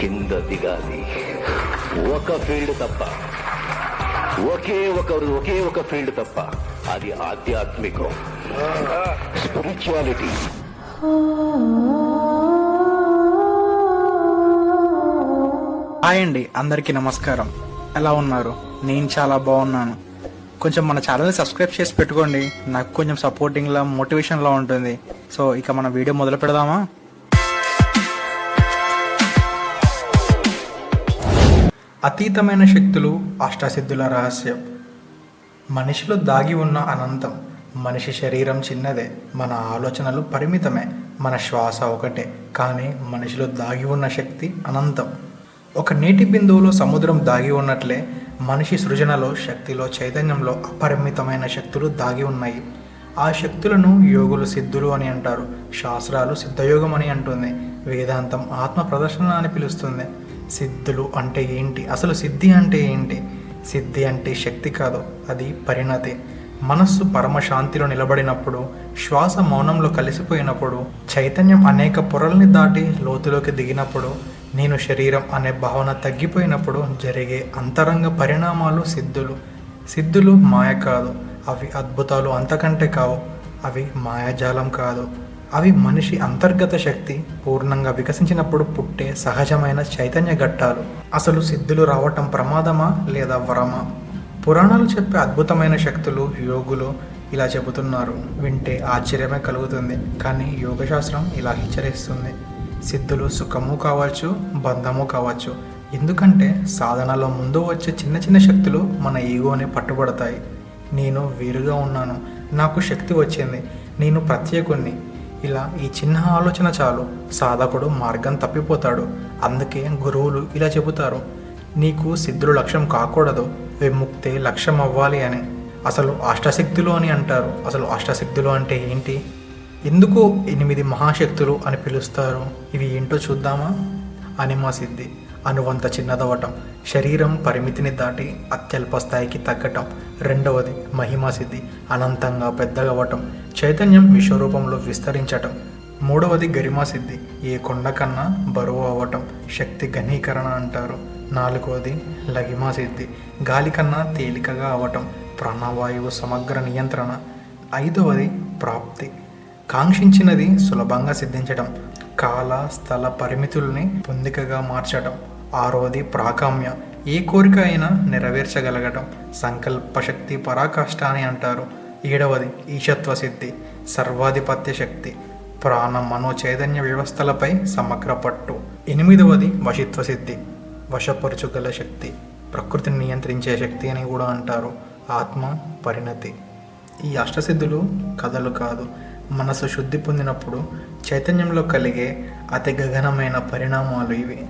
కింద దిగాలి. ఒక ఫీల్డ్ తప్ప. ఒకే ఒక ఒకే ఒక ఫీల్డ్ తప్ప. అది ఆధ్యాత్మికం. స్పిరిచువాలిటీ. హాయ్ అండి అందరికీ నమస్కారం. ఎలా ఉన్నారు? నేను చాలా బాగున్నాను. కొంచెం మన ఛానల్ని సబ్స్క్రైబ్ చేసి పెట్టుకోండి. నాకు కొంచెం సపోర్టింగ్లా మోటివేషన్లా ఉంటుంది. సో ఇక మన వీడియో మొదలు పెడదామా? అతీతమైన శక్తులు అష్టసిద్ధుల రహస్యం. మనిషిలో దాగి ఉన్న అనంతం మనిషి శరీరం చిన్నదే మన ఆలోచనలు పరిమితమే మన శ్వాస ఒకటే కానీ మనిషిలో దాగి ఉన్న శక్తి అనంతం. ఒక నీటి బిందువులో సముద్రం దాగి ఉన్నట్లే మనిషి సృజనలో శక్తిలో చైతన్యంలో అపరిమితమైన శక్తులు దాగి ఉన్నాయి. ఆ శక్తులను యోగులు సిద్ధులు అని అంటారు శాస్త్రాలు సిద్ధయోగం అని అంటుంది వేదాంతం ఆత్మ ప్రదర్శన అని పిలుస్తుంది. సిద్ధులు అంటే ఏంటి? అసలు సిద్ధి అంటే ఏంటి? సిద్ధి అంటే శక్తి కాదు అది పరిణతి. మనస్సు పరమశాంతిలో నిలబడినప్పుడు శ్వాస మౌనంలో కలిసిపోయినప్పుడు చైతన్యం అనేక పొరల్ని దాటి లోతులోకి దిగినప్పుడు నేను శరీరం అనే భావన తగ్గిపోయినప్పుడు జరిగే అంతరంగ పరిణామాలు సిద్ధులు. సిద్ధులు మాయ కాదు అవి అద్భుతాలు అంతకంటే కావు అవి మాయాజాలం కాదు. అవి మనిషి అంతర్గత శక్తి పూర్ణంగా వికసించినప్పుడు పుట్టే సహజమైన చైతన్య ఘట్టాలు. అసలు సిద్ధులు రావటం ప్రమాదమా లేదా వరమా? పురాణాలు చెప్పే అద్భుతమైన శక్తులు యోగులు ఇలా చెబుతున్నారు. వింటే ఆశ్చర్యమే కలుగుతుంది. కానీ యోగశాస్త్రం ఇలా హెచ్చరిస్తుంది. సిద్ధులు సుఖము కావచ్చు బంధము కావచ్చు. ఎందుకంటే సాధనలో ముందు వచ్చే చిన్న చిన్న శక్తులు మన ఈగోని పట్టుబడతాయి. నేను వేరుగా ఉన్నాను. నాకు శక్తి వచ్చింది. నేను ప్రత్యేకుణ్ణి. ఇలా ఈ చిన్న ఆలోచన చాలు. సాధకుడు మార్గం తప్పిపోతాడు. అందుకే గురువులు ఇలా చెబుతారు. నీకు సిద్ధులు లక్ష్యం కాకూడదు. విముక్తే లక్ష్యం అవ్వాలి అని. అసలు అష్టశక్తులు అని అంటారు. అసలు అష్టశక్తులు అంటే ఏంటి? ఎందుకు ఎనిమిది మహాశక్తులు అని పిలుస్తారు? ఇవి ఏంటో చూద్దామా? అనిమా సిద్ధి. అనువంత చిన్నదవటం శరీరం పరిమితిని దాటి అత్యల్ప స్థాయికి తగ్గటం. రెండవది మహిమా సిద్ధి అనంతంగా పెద్దగవటం చైతన్యం విశ్వరూపంలో విస్తరించటం. మూడవది గరిమా సిద్ధి ఏ కొండ కన్నా బరువు అవ్వటం. శక్తి ఘనీకరణ అంటారు. నాలుగవది లగిమా సిద్ధి గాలి కన్నా తేలికగా అవ్వటం. ప్రాణవాయువు సమగ్ర నియంత్రణ. ఐదవది ప్రాప్తి కాంక్షించినది సులభంగా సిద్ధించటం. కాల స్థల పరిమితుల్ని పొందికగా మార్చటం. ఆరవది ప్రాకామ్య. ఏ కోరిక అయినా నెరవేర్చగలగటం. సంకల్పశక్తి పరాకాష్ట అని అంటారు. ఏడవది ఈశత్వ సిద్ధి సర్వాధిపత్య శక్తి. ప్రాణ మనో చైతన్య వ్యవస్థలపై సమగ్ర పట్టు. ఎనిమిదవది వశిత్వ సిద్ధి వశపరుచుగల శక్తి. ప్రకృతిని నియంత్రించే శక్తి అని కూడా అంటారు. ఆత్మ పరిణతి. ఈ అష్టసిద్ధులు కథలు కాదు. మనసు శుద్ధి పొందినప్పుడు చైతన్యంలో కలిగే అతి గగనమైన పరిణామాలు ఇవి.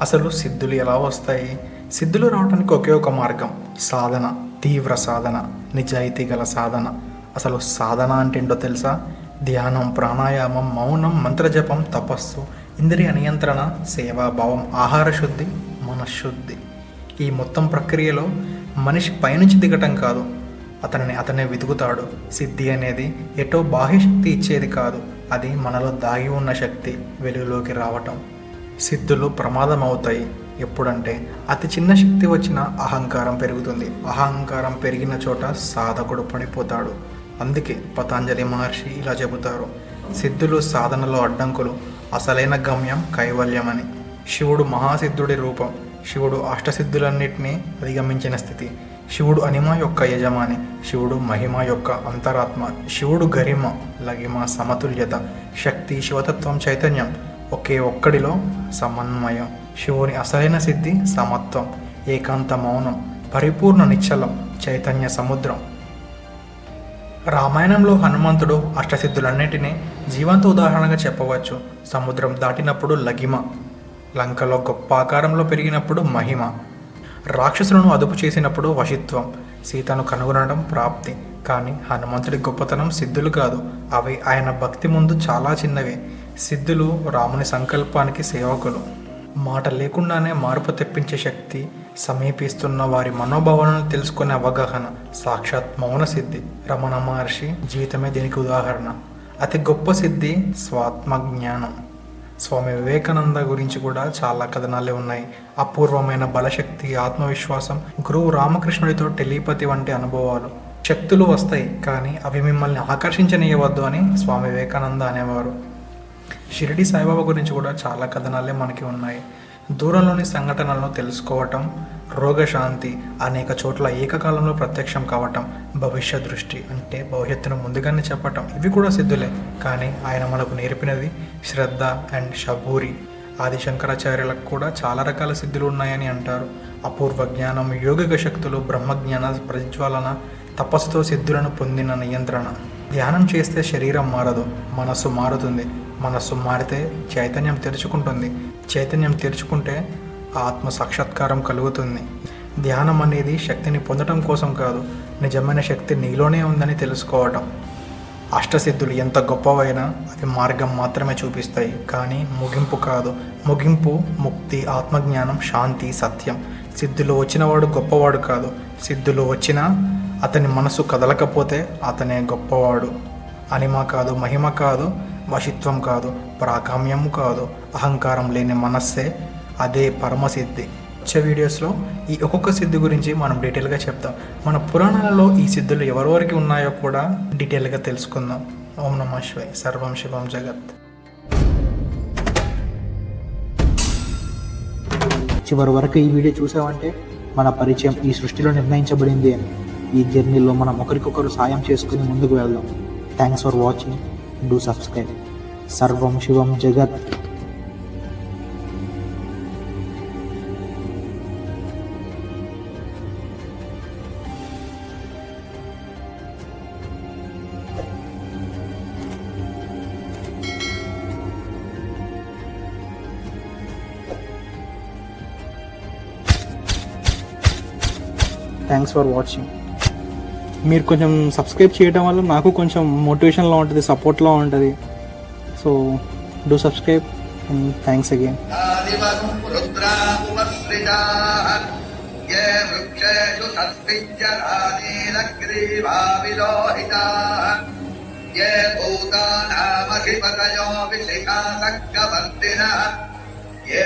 అసలు సిద్ధులు ఎలా వస్తాయి? సిద్ధులు రావడానికి ఒకే ఒక మార్గం సాధన తీవ్ర సాధన నిజాయితీ గల సాధన. అసలు సాధన అంటే ఏంటో తెలుసా? ధ్యానం ప్రాణాయామం మౌనం మంత్రజపం తపస్సు ఇంద్రియ నియంత్రణ సేవాభావం ఆహార శుద్ధి మనశ్శుద్ధి. ఈ మొత్తం ప్రక్రియలో మనిషి పైనుంచి దిగటం కాదు. అతనిని అతనే వెతుకుతాడు. సిద్ధి అనేది ఎటో బాహ్య శక్తి ఇచ్చేది కాదు. అది మనలో దాగి ఉన్న శక్తి వెలుగులోకి రావటం. సిద్ధులు ప్రమాదం అవుతాయి ఎప్పుడంటే అతి చిన్న శక్తి వచ్చిన అహంకారం పెరుగుతుంది. అహంకారం పెరిగిన చోట సాధకుడు పడిపోతాడు. అందుకే పతాంజలి మహర్షి ఇలా చెబుతారు. సిద్ధులు సాధనలో అడ్డంకులు అసలైన గమ్యం కైవల్యమని. శివుడు మహాసిద్ధుడి రూపం శివుడు అష్టసిద్ధులన్నింటినీ అధిగమించిన స్థితి. శివుడు అనిమ యొక్క యజమాని శివుడు మహిమ యొక్క అంతరాత్మ శివుడు గరిమ లగిమ సమతుల్యత శక్తి శివతత్వం చైతన్యం ఒకే ఒక్కడిలో సమన్వయం. శివుని అసలైన సిద్ధి సమత్వం ఏకాంత మౌనం పరిపూర్ణ నిశ్చలం చైతన్య సముద్రం. రామాయణంలో హనుమంతుడు అష్టసిద్ధులన్నింటినీ జీవంత ఉదాహరణగా చెప్పవచ్చు. సముద్రం దాటినప్పుడు లగిమ లంకలో గొప్ప ఆకారంలో పెరిగినప్పుడు మహిమ రాక్షసులను అదుపు చేసినప్పుడు వశిత్వం సీతను కనుగొనడం ప్రాప్తి. కానీ హనుమంతుడి గొప్పతనం సిద్ధులు కాదు. అవి ఆయన భక్తి ముందు చాలా చిన్నవి. సిద్ధులు రాముని సంకల్పానికి సేవకులు. మాట లేకుండానే మార్పు తెప్పించే శక్తి సమీపిస్తున్న వారి మనోభావాలను తెలుసుకునే అవగాహన సాక్షాత్ మౌన సిద్ధి. రమణ మహర్షి జీవితమే దీనికి ఉదాహరణ. అతి గొప్ప సిద్ధి స్వాత్మ జ్ఞానం. స్వామి వివేకానంద గురించి కూడా చాలా కథనాలే ఉన్నాయి. అపూర్వమైన బలశక్తి ఆత్మవిశ్వాసం గురువు రామకృష్ణుడితో టెలిపతి వంటి అనుభవాలు. శక్తులు వస్తాయి కానీ అవి మిమ్మల్ని ఆకర్షించనీయవద్దు అని స్వామి వివేకానంద అనేవారు. షిరిడి సాయిబాబా గురించి కూడా చాలా కథనాలే మనకి ఉన్నాయి. దూరంలోని సంఘటనలను తెలుసుకోవటం రోగశాంతి అనేక చోట్ల ఏకకాలంలో ప్రత్యక్షం కావటం భవిష్య దృష్టి అంటే భవిష్యత్తును ముందుగానే చెప్పటం ఇవి కూడా సిద్ధులే. కానీ ఆయన మనకు నేర్పినది శ్రద్ధ అండ్ షబూరి ఆది శంకరాచార్యులకు కూడా చాలా రకాల సిద్ధులు ఉన్నాయని అంటారు. అపూర్వ జ్ఞానం యోగిక శక్తులు బ్రహ్మజ్ఞాన ప్రజ్వలన తపస్సుతో సిద్ధులను పొందిన నియంత్రణ. ధ్యానం చేస్తే శరీరం మారదు మనస్సు మారుతుంది. మనస్సు మారితే చైతన్యం తెరుచుకుంటుంది. చైతన్యం తెరుచుకుంటే ఆత్మ సాక్షాత్కారం కలుగుతుంది. ధ్యానం అనేది శక్తిని పొందడం కోసం కాదు నిజమైన శక్తి నీలోనే ఉందని తెలుసుకోవటం. అష్టసిద్ధులు ఎంత గొప్పవైనా అవి మార్గం మాత్రమే చూపిస్తాయి కానీ ముగింపు కాదు. ముగింపు ముక్తి ఆత్మజ్ఞానం శాంతి సత్యం. సిద్ధులు వచ్చినవాడు గొప్పవాడు కాదు. సిద్ధులు వచ్చినా అతని మనసు కదలకపోతే అతనే గొప్పవాడు. అనిమ కాదు మహిమ కాదు వశిత్వం కాదు ప్రాకామ్యము కాదు అహంకారం లేని మనస్సే అదే పరమసిద్ధి వచ్చే వీడియోస్లో ఈ ఒక్కొక్క సిద్ధి గురించి మనం డీటెయిల్గా చెప్తాం. మన పురాణాలలో ఈ సిద్ధులు ఎవరెవరికి ఉన్నాయో కూడా డీటెయిల్గా తెలుసుకుందాం. ఓం నమ శివాయ. సర్వం శివం జగత్. చివరి వరకు ఈ వీడియో చూసామంటే మన పరిచయం ఈ సృష్టిలో నిర్ణయించబడింది అని. ఈ జర్నీలో మనం ఒకరికొకరు సాయం చేసుకుని ముందుకు వెళ్దాం. Thanks for watching do subscribe సర్వం శివం జగత్. థ్యాంక్స్ ఫర్ వాచింగ్ మీరు కొంచెం సబ్స్క్రైబ్ చేయడం వల్ల నాకు కొంచెం మోటివేషన్లో ఉంటుంది సపోర్ట్లో ఉంటుంది so do subscribe thanks again आदिवम् रुद्रामुपसृजाः ये वृक्षेषु सस्मिञ्जरानीलग्रीवा विलोहिताः ये भूतानामधिपतयो विशिखासक्कवर्तिनः ये